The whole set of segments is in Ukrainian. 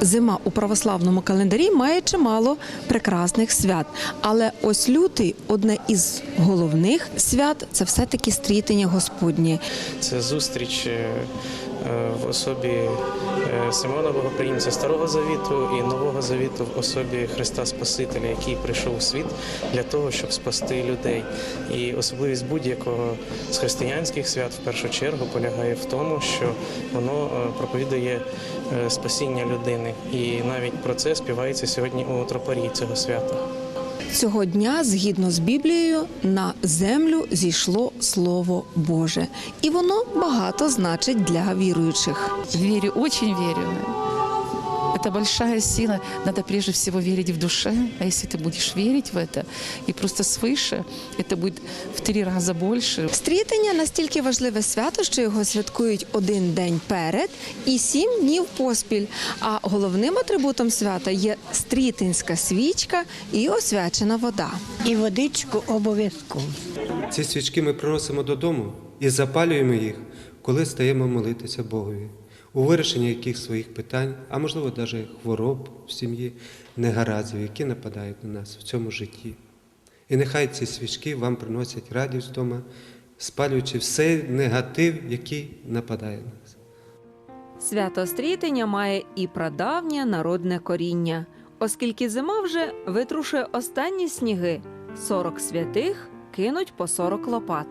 Зима у православному календарі має чимало прекрасних свят. Але ось лютий одне із головних свят це все-таки стрітення Господнє. Це зустріч е, в особі е, Симона Богоприємця Старого Завіту і Нового Завіту в особі Христа Спасителя, який прийшов у світ для того, щоб спасти людей. І особливість будь-якого з християнських свят в першу чергу полягає в тому, що воно е, проповідує спасіння людини. І навіть про це співається сьогодні у тропарі цього свята. Цього дня, згідно з Біблією, на землю зійшло Слово Боже, і воно багато значить для віруючих. Вірю, очень верю Это большая сила. Надо прежде всего верить в душе. А если ты будешь верить в это, и просто свыше, это будет в три раза больше. Стрітення настільки важливе свято, що його святкують один день перед і сім днів поспіль. А головним атрибутом свята є стрітинська свічка і освячена вода. І водичку обов'язково. Ці свічки ми приносимо додому і запалюємо їх, коли стаємо молитися Богові, у вирішенні яких своїх питань, а можливо навіть хвороб в сім'ї, негараздів, які нападають на нас в цьому житті. І нехай ці свічки вам приносять радість вдома, спалюючи все негатив, який нападає на нас. Свято стрітення має і прадавнє народне коріння, оскільки зима вже витрушує останні сніги. 40 святих кинуть по 40 лопат.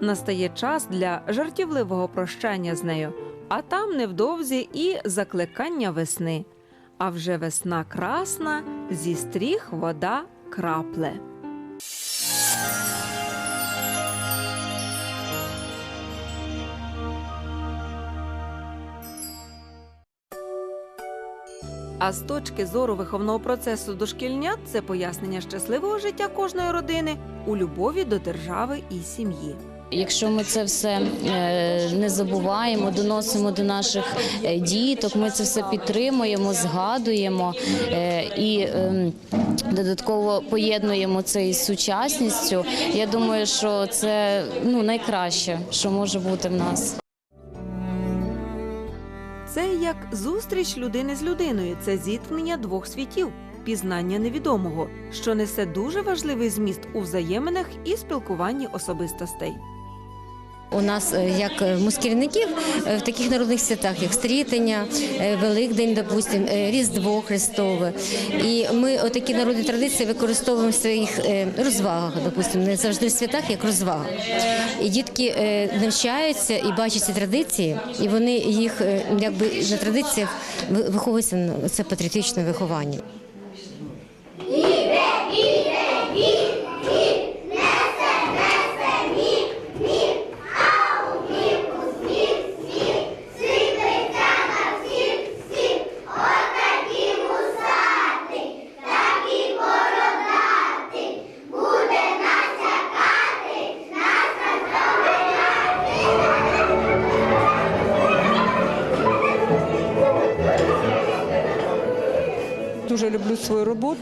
Настає час для жартівливого прощання з нею, а там невдовзі і закликання весни. А вже весна красна, зі стріх вода крапле. А з точки зору виховного процесу дошкільнят це пояснення щасливого життя кожної родини у любові до держави і сім'ї. Якщо ми це все е, не забуваємо, доносимо до наших е, діток, ми це все підтримуємо, згадуємо е, і ем, додатково поєднуємо це із сучасністю. Я думаю, що це ну найкраще, що може бути в нас. Це як зустріч людини з людиною, це зіткнення двох світів, пізнання невідомого, що несе дуже важливий зміст у взаєминах і спілкуванні особистостей. У нас е, як е, мусківників е, в таких народних святах, як Стрітення, Великдень, допустим, Різдво Христове. І ми отакі народні традиції використовуємо в своїх розвагах, допустим, не завжди в святах, як розвага. І дітки навчаються і бачать ці традиції, і вони їх якби на традиціях ви- виховуються на це патріотичне виховання.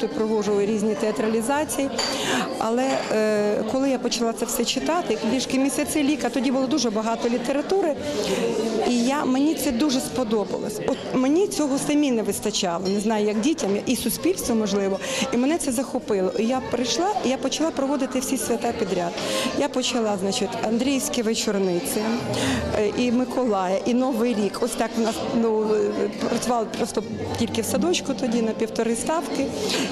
Роботу, проводжу різні театралізації. Але е, коли я почала це все читати, трішки місяці ліка, тоді було дуже багато літератури, і я, мені це дуже сподобалось. От мені цього самі не вистачало, не знаю, як дітям і суспільству можливо. І мене це захопило. І я прийшла, і я почала проводити всі свята підряд. Я почала, значить, Андріївські вечорниці, е, і Миколая, і Новий рік. Ось так в нас ну, працювали просто тільки в садочку тоді на півтори ставки,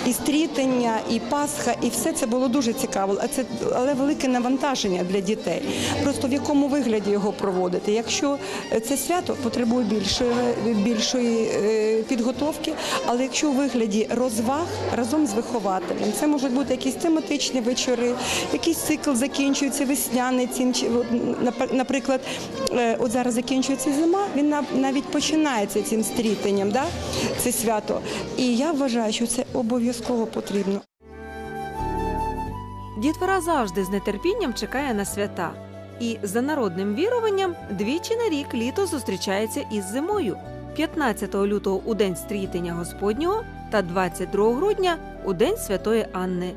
і стрітення, і Пасха, і все це було дуже цікаво. А це але велике навантаження для дітей. Просто в якому вигляді його проводити. Якщо е, це свято потребує більшої, більшої е, підготовки, але якщо у вигляді розваг разом з вихователем, це можуть бути якісь тематичні вечори, якийсь цикл закінчується весняний. Наприклад, е, от зараз закінчується зима, він навіть починається цим стрітенням, це свято. І я вважаю, що це обов'язково потрібно. Дітвора завжди з нетерпінням чекає на свята. І за народним віруванням двічі на рік літо зустрічається із зимою. 15 лютого у день стрітення Господнього та 22 грудня у день Святої Анни.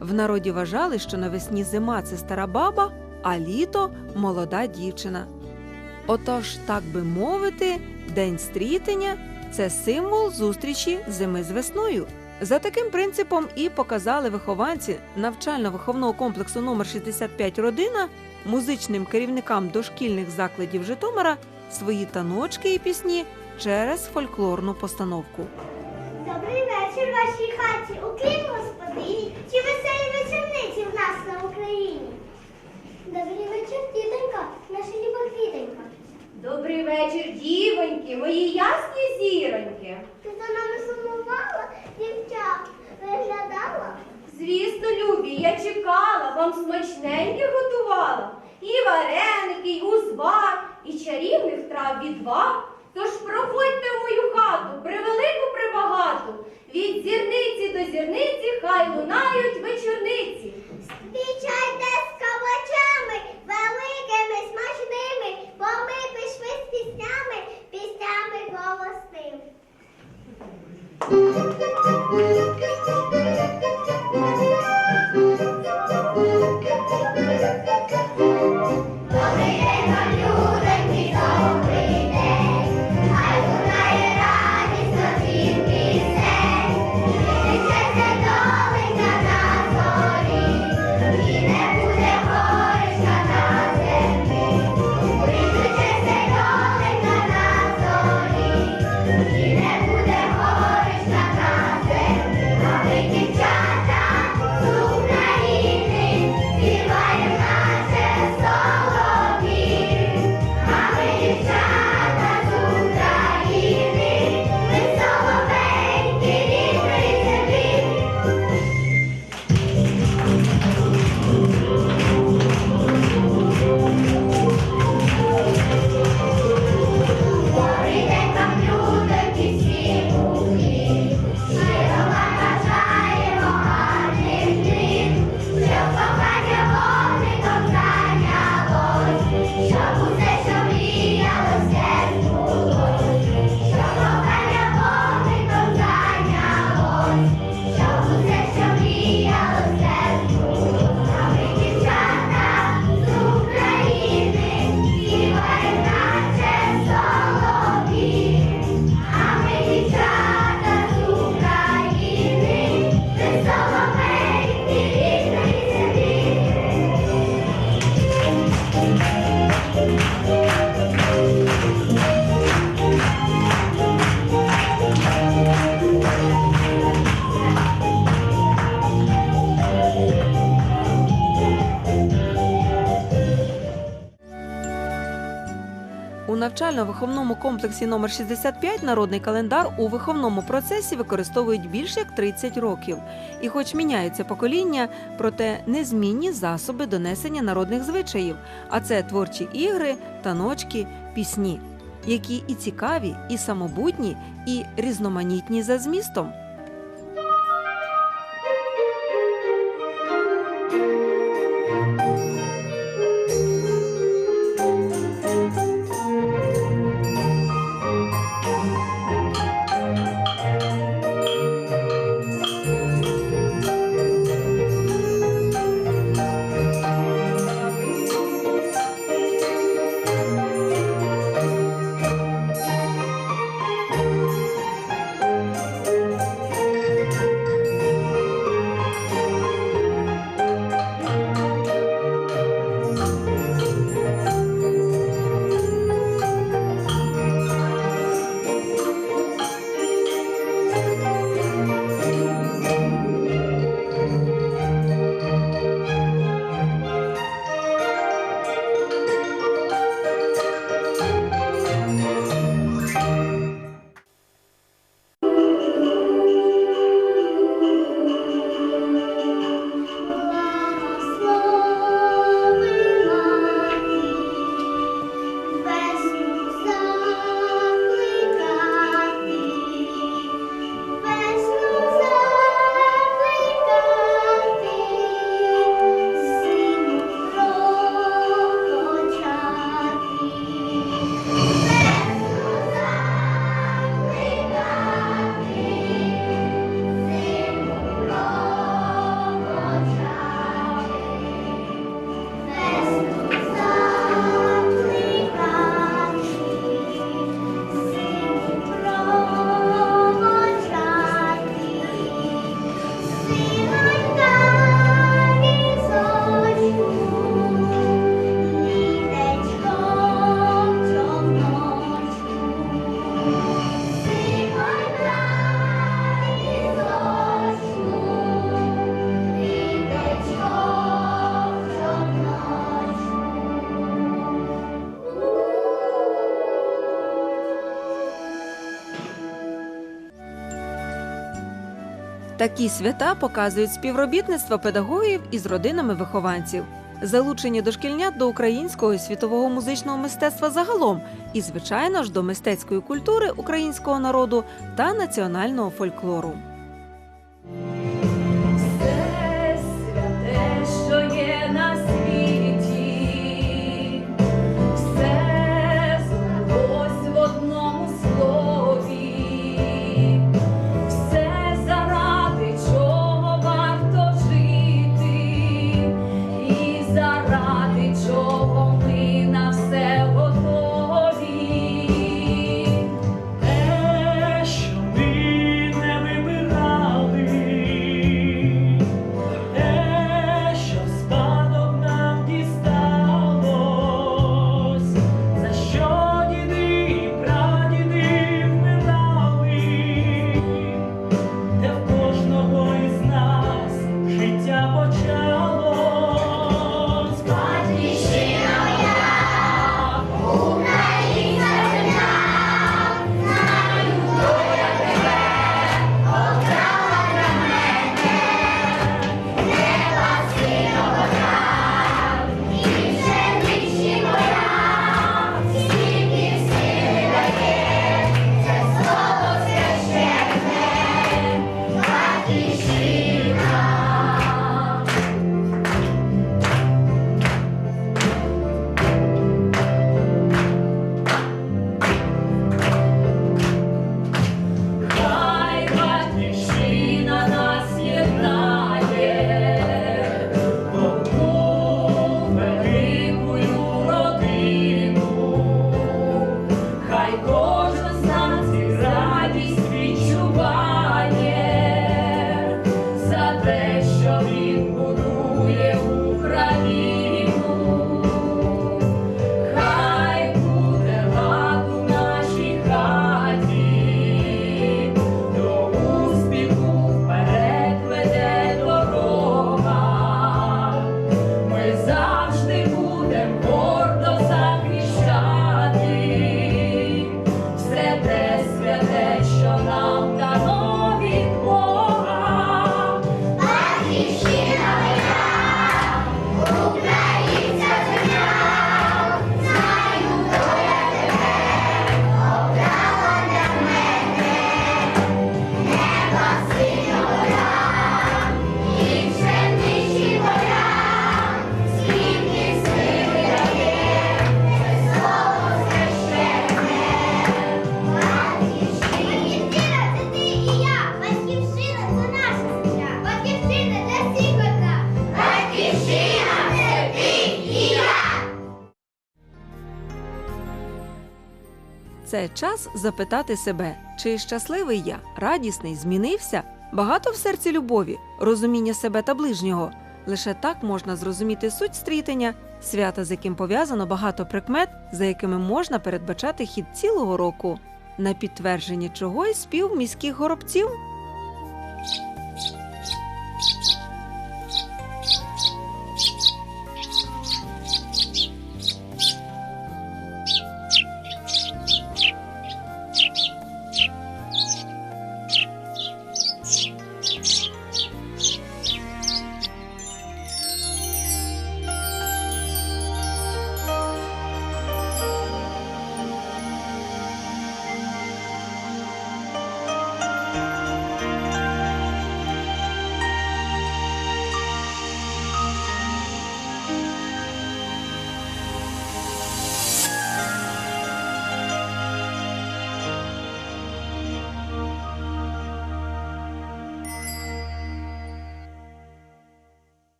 В народі вважали, що навесні зима це стара баба, а літо молода дівчина. Отож, так би мовити, день стрітення це символ зустрічі зими з весною. За таким принципом і показали вихованці навчально-виховного комплексу номер 65 родина музичним керівникам дошкільних закладів Житомира свої таночки і пісні через фольклорну постановку. Добрий вечір вашій хаті, Уклін господині, чи веселі вечорниці в нас на Україні? Добрий вечір, тітонька, наша люба квітонька. Добрий вечір, дівоньки, мої ясні зіроньки. Виглядала? Звісно, любі, я чекала, вам смачненьке готувала. І вареники, і узвар, і чарівних трав відвар. Тож проходьте в мою хату, превелику прибагату. Від зірниці до зірниці хай лунають вечорниці. Зустрічайте з кабачами, великими, смачними, бо ми пішли з піснями, піснями голосними. Добрий навчально-виховному комплексі номер 65 народний календар у виховному процесі використовують більше як 30 років. І хоч міняються покоління, проте незмінні засоби донесення народних звичаїв, а це творчі ігри, таночки, пісні, які і цікаві, і самобутні, і різноманітні за змістом. Такі свята показують співробітництво педагогів із родинами вихованців, залучені дошкільнят до українського і світового музичного мистецтва загалом, і, звичайно ж, до мистецької культури українського народу та національного фольклору. Хай Це час запитати себе, чи щасливий я, радісний, змінився, багато в серці любові, розуміння себе та ближнього. Лише так можна зрозуміти суть стрітення, свята, з яким пов'язано багато прикмет, за якими можна передбачати хід цілого року. На підтвердження чого й спів міських горобців.